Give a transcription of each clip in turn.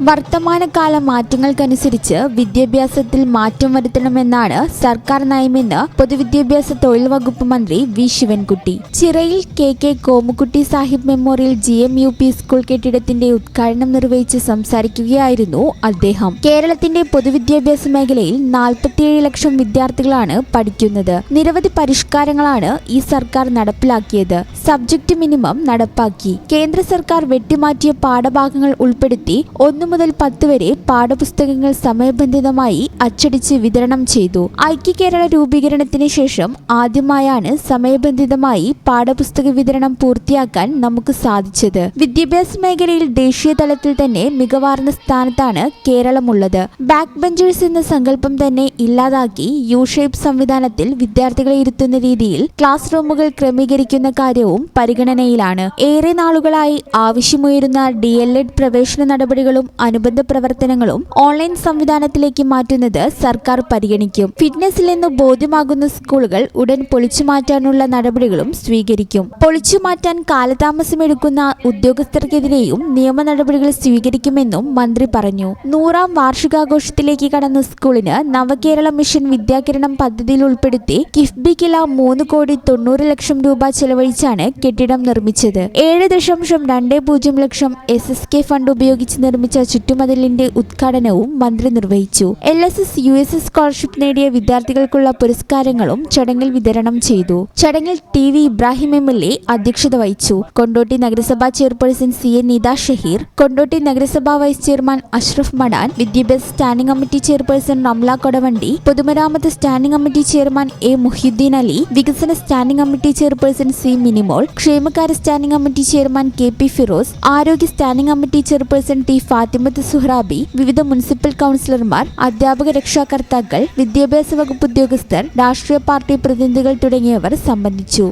വർത്തമാനകാല മാറ്റങ്ങൾക്കനുസരിച്ച് വിദ്യാഭ്യാസത്തിൽ മാറ്റം വരുത്തണമെന്നാണ് സർക്കാർ നയമെന്ന് പൊതുവിദ്യാഭ്യാസ തൊഴിൽ വകുപ്പ് മന്ത്രി വി. ശിവൻകുട്ടി. ചിറയിൽ K. K. Komukkutty Sahib memorial G. M. U. P school കെട്ടിടത്തിന്റെ ഉദ്ഘാടനം നിർവഹിച്ച് സംസാരിക്കുകയായിരുന്നു അദ്ദേഹം. കേരളത്തിന്റെ പൊതുവിദ്യാഭ്യാസ മേഖലയിൽ നാൽപ്പത്തിയേഴ് ലക്ഷം വിദ്യാർത്ഥികളാണ് പഠിക്കുന്നത്. നിരവധി പരിഷ്കാരങ്ങളാണ് ഈ സർക്കാർ നടപ്പിലാക്കിയത്. സബ്ജക്ട് മിനിമം നടപ്പാക്കി. കേന്ദ്ര സർക്കാർ വെട്ടിമാറ്റിയ പാഠഭാഗങ്ങൾ ഉൾപ്പെടുത്തി ഒന്നു മുതൽ പത്ത് വരെ പാഠപുസ്തകങ്ങൾ സമയബന്ധിതമായി അച്ചടിച്ച് വിതരണം ചെയ്തു. ഐക്യ കേരള രൂപീകരണത്തിന് ശേഷം ആദ്യമായാണ് സമയബന്ധിതമായി പാഠപുസ്തക വിതരണം പൂർത്തിയാക്കാൻ നമുക്ക് സാധിച്ചത്. വിദ്യാഭ്യാസ മേഖലയിൽ ദേശീയ തലത്തിൽ തന്നെ മികവാർന്ന സ്ഥാനത്താണ് കേരളമുള്ളത്. ബാക്ക് ബെഞ്ചേഴ്സ് എന്ന സങ്കല്പം തന്നെ ഇല്ലാതാക്കി യു ഷേപ്പ് സംവിധാനത്തിൽ വിദ്യാർത്ഥികളെ ഇരുത്തുന്ന രീതിയിൽ ക്ലാസ് റൂമുകൾ ക്രമീകരിക്കുന്ന കാര്യവും പരിഗണനയിലാണ്. ഏറെ നാളുകളായി ആവശ്യമുയരുന്ന ഡി എൽ എഡ് പ്രവേശന നടപടികളും അനുബന്ധ പ്രവർത്തനങ്ങളും ഓൺലൈൻ സംവിധാനത്തിലേക്ക് മാറ്റുന്നത് സർക്കാർ പരിഗണിക്കും. ഫിറ്റ്നസിൽ നിന്ന് ബോധ്യമാകുന്ന സ്കൂളുകൾ ഉടൻ പൊളിച്ചു മാറ്റാനുള്ള നടപടികളും സ്വീകരിക്കും. പൊളിച്ചു മാറ്റാൻ കാലതാമസമെടുക്കുന്ന ഉദ്യോഗസ്ഥർക്കെതിരെയും നിയമ നടപടികൾ സ്വീകരിക്കുമെന്നും മന്ത്രി പറഞ്ഞു. നൂറാം വാർഷികാഘോഷത്തിലേക്ക് കടന്ന സ്കൂളിന് നവകേരള മിഷൻ വിദ്യാകിരണം പദ്ധതിയിൽ ഉൾപ്പെടുത്തി കിഫ്ബിക്കില മൂന്ന് കോടി തൊണ്ണൂറ് ലക്ഷം രൂപ ചെലവഴിച്ചാണ് കെട്ടിടം നിർമ്മിച്ചത്. ഏഴ് ദശാംശം രണ്ട് പൂജ്യം ലക്ഷം എസ് എസ് കെ ഫണ്ട് ഉപയോഗിച്ച് നിർമ്മിച്ച ചുറ്റുമതിലിന്റെ ഉദ്ഘാടനവും മന്ത്രി നിർവഹിച്ചു. L S S U S S scholarship നേടിയ വിദ്യാർത്ഥികൾക്കുള്ള പുരസ്കാരങ്ങളും ചടങ്ങിൽ വിതരണം ചെയ്തു. ചടങ്ങിൽ T V Ibrahim M L A അധ്യക്ഷത വഹിച്ചു. കൊണ്ടോട്ടി നഗരസഭാ chairperson C A Nitha Shaheer Kondotty നഗരസഭാ വൈസ് ചെയർമാൻ അഷ്റഫ് മടാൻ വിദ്യാഭ്യാസ standing committee chairperson Ramla Kodavandi പൊതുമരാമത്ത് standing committee chairman A Muhiddeen Ali വികസന standing committee chairperson C Minimol ക്ഷേമകാര്യ standing committee chairman K P Firoz ആരോഗ്യ standing committee chairperson T Fathimath Suhrabi വിവിധ municipal കൌൺസിലർമാർ അധ്യാപക രക്ഷാകർത്താക്കൾ വിദ്യാഭ്യാസ വകുപ്പ് ഉദ്യോഗസ്ഥർ രാഷ്ട്രീയ പാർട്ടി പ്രതിനിധികൾ തുടങ്ങിയവർ സംബന്ധിച്ചു.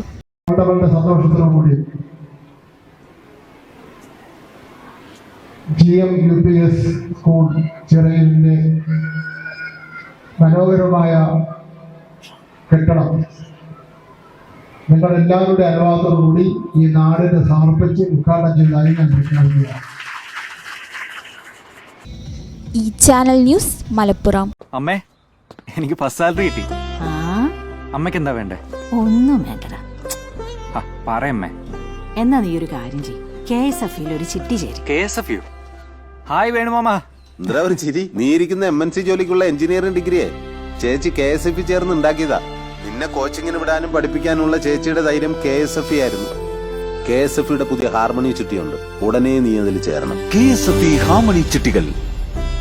സ്കൂൾ മനോഹരമായ കെട്ടണം നിങ്ങളെല്ലാവരുടെ അനുവാദത്തോടുകൂടി ഈ നാടിനെ സമർപ്പിച്ച് ഉദ്ഘാടനം ചെയ്തതായി ഞാൻ പ്രഖ്യാപിക്കുകയാണ് ഈ ചാനൽ ന്യൂസ് മലപ്പുറം. അമ്മേ എനിക്ക് ഫസ്റ്റ് സാലറി കിട്ടി. ആ? അമ്മയ്ക്ക് എന്താ വേണ്ടേ? ഒന്നും വേണ്ടടാ. പറയമ്മേ എന്നാ നീ ഒരു കാര്യം ചെയ് കെ എസ് എഫ് ഒരു ചിട്ടി ചേരി. K S F U. Hi വേണുമാമ. എന്താ ഒരു ചിരി? നീ ഇരിക്കുന്ന എം എൻ സി ജോലിക്കുള്ള എഞ്ചിനീയറിംഗ് ഡിഗ്രിയെ. ചേച്ചി കെ എസ് എഫ് ചേർന്ന് ഉണ്ടാക്കിയതാ. നിന്നെ കോച്ചിങ്ങിന് വിടാനും പഠിപ്പിക്കാനുള്ള ചേച്ചിയുടെ ധൈര്യം കെ എസ് എഫ് ആയിരുന്നു. കെ എസ് എഫ് പുതിയ ഹാർമണി ചുറ്റിയുണ്ട് ഉടനെ നീ അതിൽ ചേരണം. K S F harmony ചിട്ടികൾ.